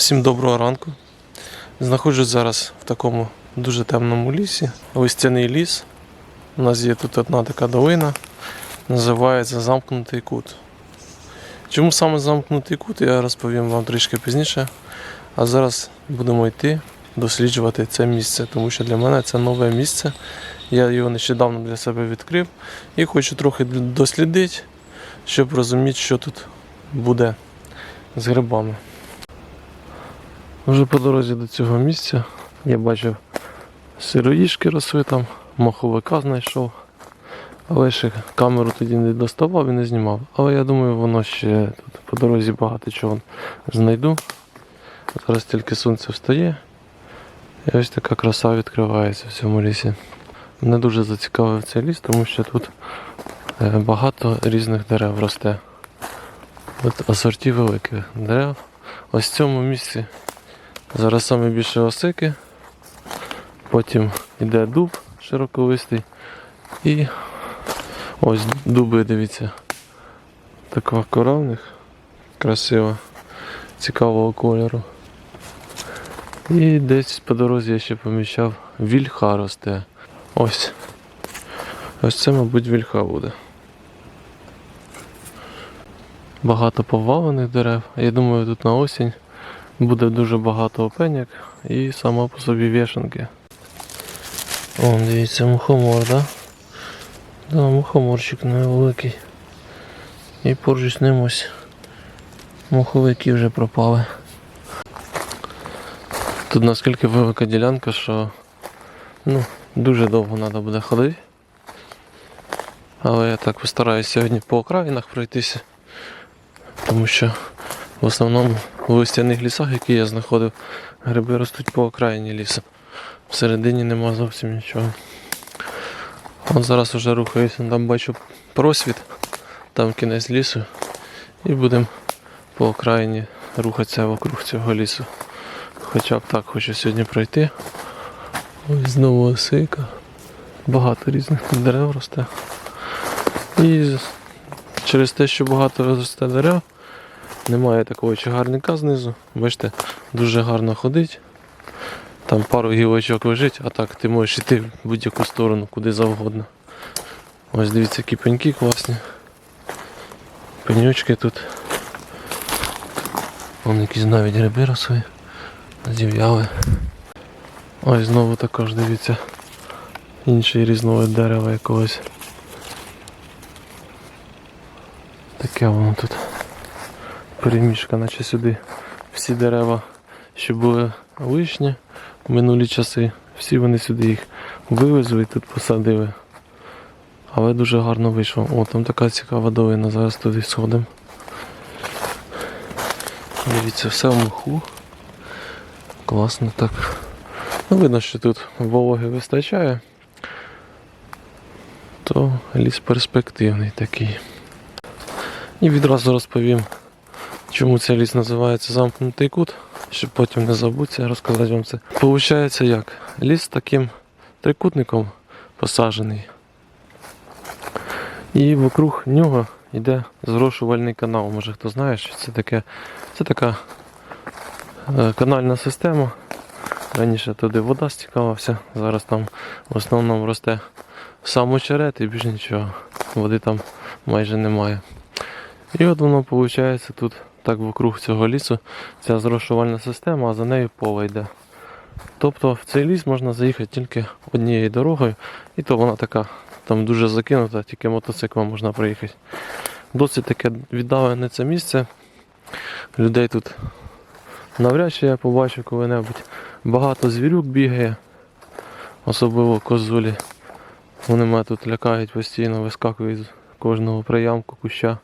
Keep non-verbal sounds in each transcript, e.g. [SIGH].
Всім доброго ранку. Знаходжусь зараз в такому дуже темному лісі. Листяний ліс. У нас є тут одна така долина, називається Замкнутий кут. Чому саме замкнутий кут, я розповім вам трішки пізніше. А зараз будемо йти досліджувати це місце, тому що для мене це нове місце. Я його нещодавно для себе відкрив і хочу трохи дослідити, щоб розуміти, що тут буде з грибами. Вже по дорозі до цього місця я бачив сироїшки росли там, маховика знайшов. Але ще камеру тоді не доставав і не знімав. Але я думаю, воно ще тут по дорозі багато чого знайду. Зараз тільки сонце встає. І ось така краса відкривається в цьому лісі. Мене дуже зацікавив цей ліс, тому що тут е, багато різних дерев росте. От асорті великих дерев. Ось в цьому місці зараз саме більше осики, потім йде дуб широковистий і ось дуби, дивіться. Така кора в них красива, цікавого кольору. І десь по дорозі я ще поміщав вільха росте. Ось. Ось це, мабуть, вільха буде. Багато повалених дерев. Я думаю, тут на осінь буде дуже багато опеняк і сама по собі вішенки. О, дивіться, мухомор, да? Да, мухоморчик невеликий. І поруч з ним ось муховики вже пропали. Тут наскільки велика ділянка, що ну, дуже довго треба буде ходити. Але я так постараюся сьогодні по окраїнах пройтися. Тому що в основному в листяних лісах, які я знаходив, гриби ростуть по окраїні лісу. Всередині нема зовсім нічого. От зараз вже рухаюся, там бачу просвіт, там кінець лісу. І будемо по окраїні рухатися вокруг цього лісу. Хоча б так хочу сьогодні пройти. Ось знову осика. Багато різних дерев росте. І через те, що багато росте дерев, немає такого чагарника знизу. Бачите, дуже гарно ходить. Там пару гілочок лежить, а так ти можеш йти в будь-яку сторону, куди завгодно. Ось дивіться, які пеньки класні. Пеньочки тут. Вон якісь навіть гриби росли. Зів'яли. Ось знову також дивіться. Інший різновид дерева якогось. Таке воно тут. Перемішка, наче сюди. Всі дерева, що були вишні в минулі часи, всі вони сюди їх вивезли і тут посадили. Але дуже гарно вийшло. О, там така цікава долина, зараз туди сходимо. Дивіться, все в моху. Класно так. Ну, видно, що тут вологи вистачає, то ліс перспективний такий. І відразу розповім, чому цей ліс називається замкнутий кут, щоб потім не забутися розказати вам це. Получається як? Ліс таким трикутником посаджений. І вокруг нього йде зрошувальний канал. Може хто знає, що це таке. Це така е, канальна система. Раніше туди вода стікалася, зараз там в основному росте сам очерет і більше нічого. Води там майже немає. І от воно виходить тут так вокруг цього лісу, ця зрошувальна система, а за нею поле йде. Тобто в цей ліс можна заїхати тільки однією дорогою, і то вона така там дуже закинута, тільки мотоциклом можна проїхати. Досить таке віддалене це місце. Людей тут навряд чи я побачу коли-небудь. Багато звірюк бігає, особливо козулі. Вони мене тут лякають постійно, вискакують з кожного приямку куща.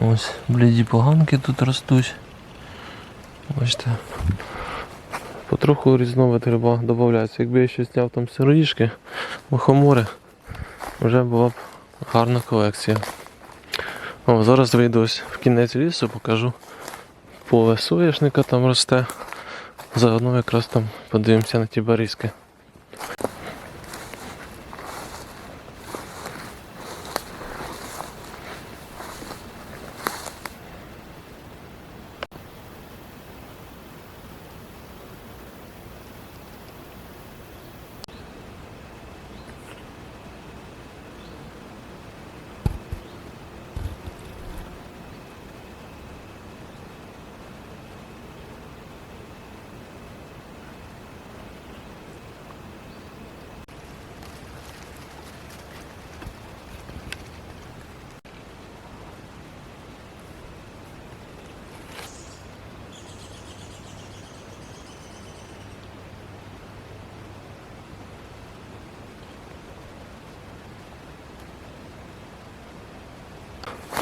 Ось бліді поганки тут ростуть. Бачите. Потроху різновид гриба додається. Якби я ще зняв там сироїшки, мухомори, вже була б гарна колекція. О, зараз вийду ось в кінець лісу, покажу поле соняшника там росте. Заодно якраз там подивимося на ті барізки.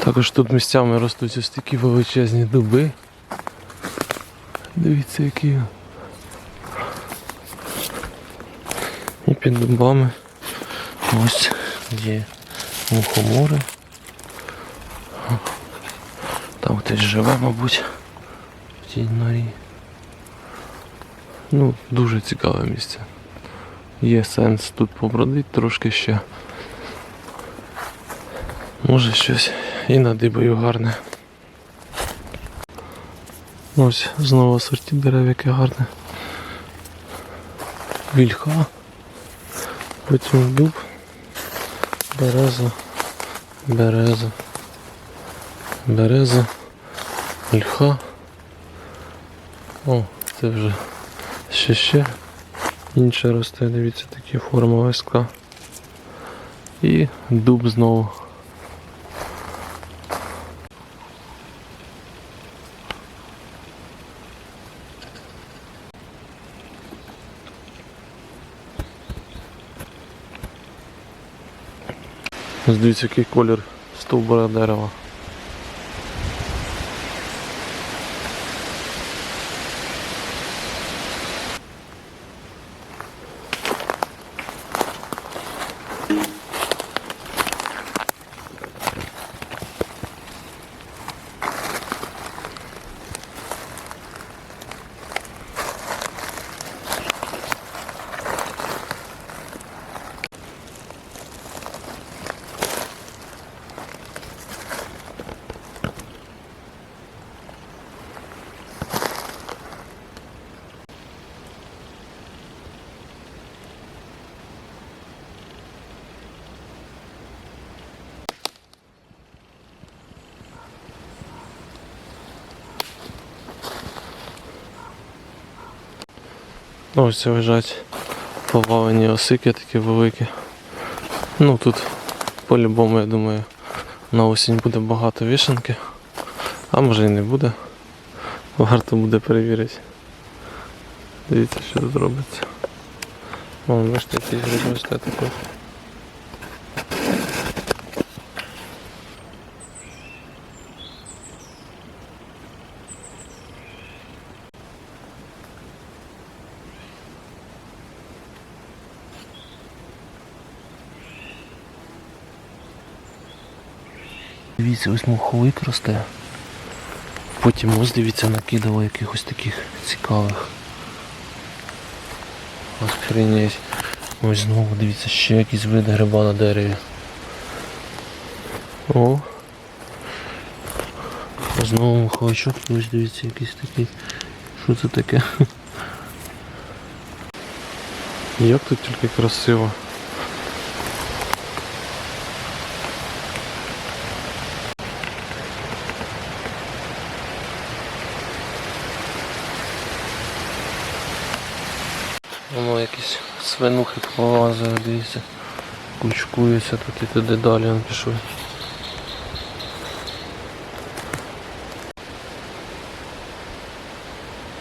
Також тут місцями ростуть ось такі величезні дуби. Дивіться, які. І під дубами ось є мухомори. Там хтось живе, мабуть, в тій норі. Ну, дуже цікаве місце. Є сенс тут побродити трошки ще. Може щось і надибаю гарне. Ось знову сорті дерев, яке гарне. Вільха. Потім дуб. Береза. Береза. Береза. Вільха. О, це вже ще ще інше росте, дивіться, такі форми листка. І дуб знову. Дивіться, який колір стовбура дерева. Ну, Ось це лежать повалені осики такі великі. Ну тут по-любому, я думаю, на осінь буде багато вішенки. А може і не буде. Варто буде перевірити. Дивіться, що тут робиться. Вон, бачите, якийсь гриб Дивіться, ось муховик росте. Потім ось дивіться накидало якихось таких цікавих. Охренеть. Ось знову дивіться ще якісь види гриба на дереві. О. Знову муховичок, ось дивіться якийсь такий. Що це таке? [LAUGHS] Як тут тільки красиво. Воно якісь свинухи повазили, дивіться. Кучкуються тут і туди далі він пішов.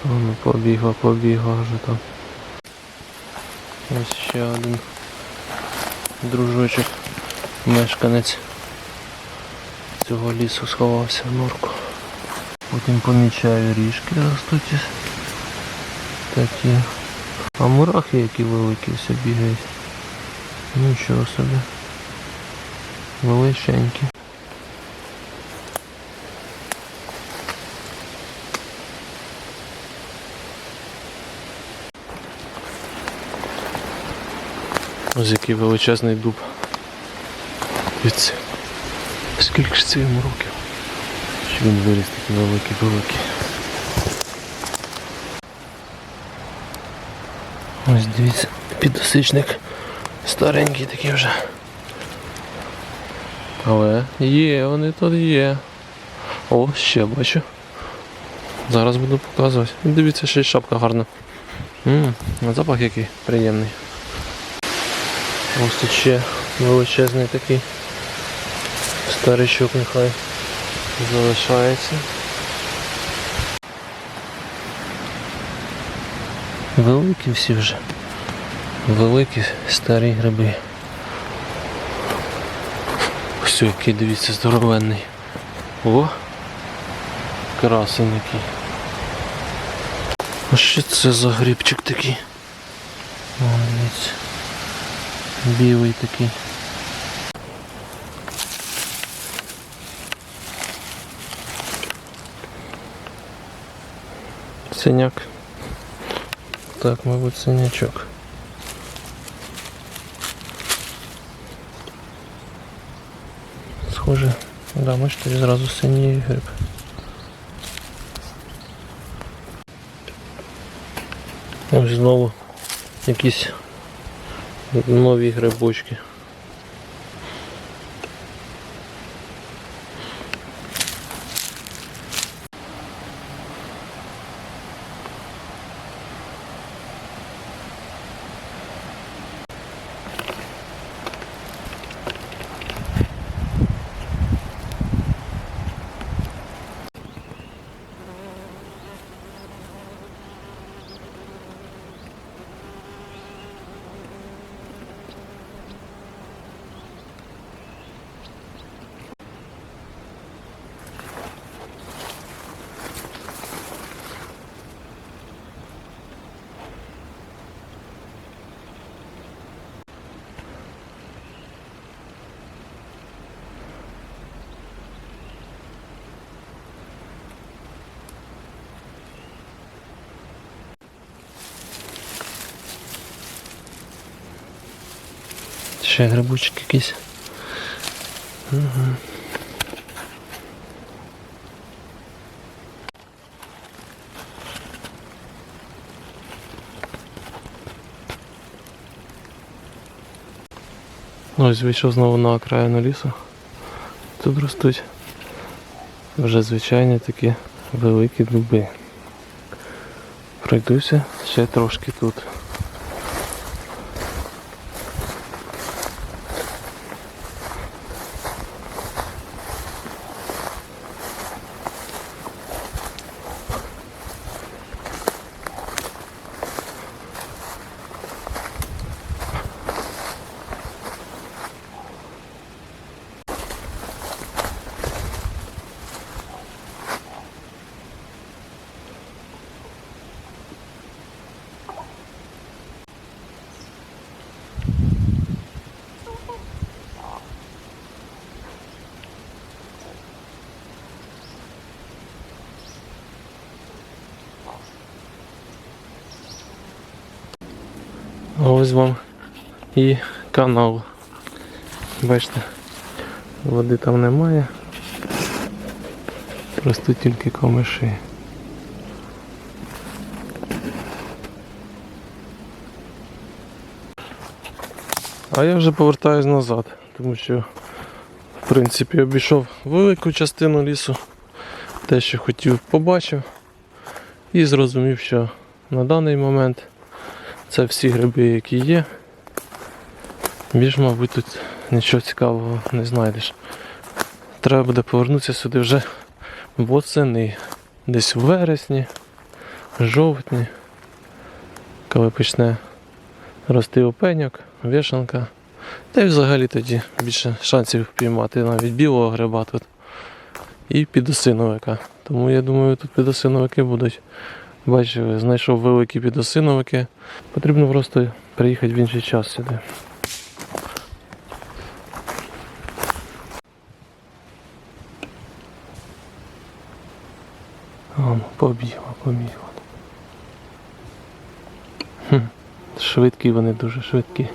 Воно побігла, побігла вже там. Ось ще один дружочок, мешканець цього лісу сховався в норку. Потім помічаю ріжки ростуть такі. А мурахи які великі все бігають. Нічого собі. Величенькі. Ось який величезний дуб. Дивіться. Скільки ж це йому років? Що він виріс такий великий Ось дивіться, підосичник старенький такий вже. Але є, вони тут є. О, ще бачу. Зараз буду показувати. Дивіться, ще й шапка гарна. Ммм, запах який приємний. Ось тут ще величезний такий старичок нехай залишається. Великі всі вже. Великі старі гриби. Ось який, дивіться, здоровенний. О! Красень який. А що це за грибчик такий? Молодець. Білий такий. Синяк. Так, мабуть, синячок. Схоже, да, бачите, зразу синій гриб. Ось знову якісь нові грибочки. Ще грибочки якісь. Угу. Ось вийшов знову на окраїну лісу. Тут ростуть вже звичайні такі великі дуби. Пройдуся ще трошки тут. Ось вам і канал. Бачите, води там немає. Просто тільки камиші. А я вже повертаюсь назад, тому що в принципі обійшов велику частину лісу, те, що хотів, побачив і зрозумів, що на даний момент це всі гриби, які є. Більш, мабуть, тут нічого цікавого не знайдеш. Треба буде повернутися сюди вже восени, десь у вересні, жовтні, коли почне рости опеньок, вішанка. Та й взагалі тоді більше шансів піймати навіть білого гриба тут і підосиновика. Тому я думаю, тут підосиновики будуть. Бачив, знайшов великі підосиновики. Потрібно просто приїхати в інший час сюди. Ну, побігла, побігла. Хм, швидкі вони дуже швидкі.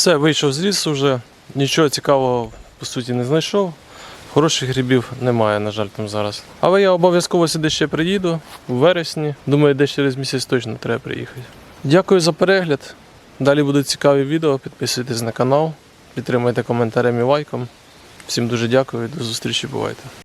Все, вийшов з лісу вже, нічого цікавого по суті не знайшов. Хороших грибів немає, на жаль, там зараз. Але я обов'язково сюди ще приїду у вересні. Думаю, десь через місяць точно треба приїхати. Дякую за перегляд. Далі будуть цікаві відео. Підписуйтесь на канал, підтримуйте коментарем і лайком. Всім дуже дякую до зустрічі. Бувайте.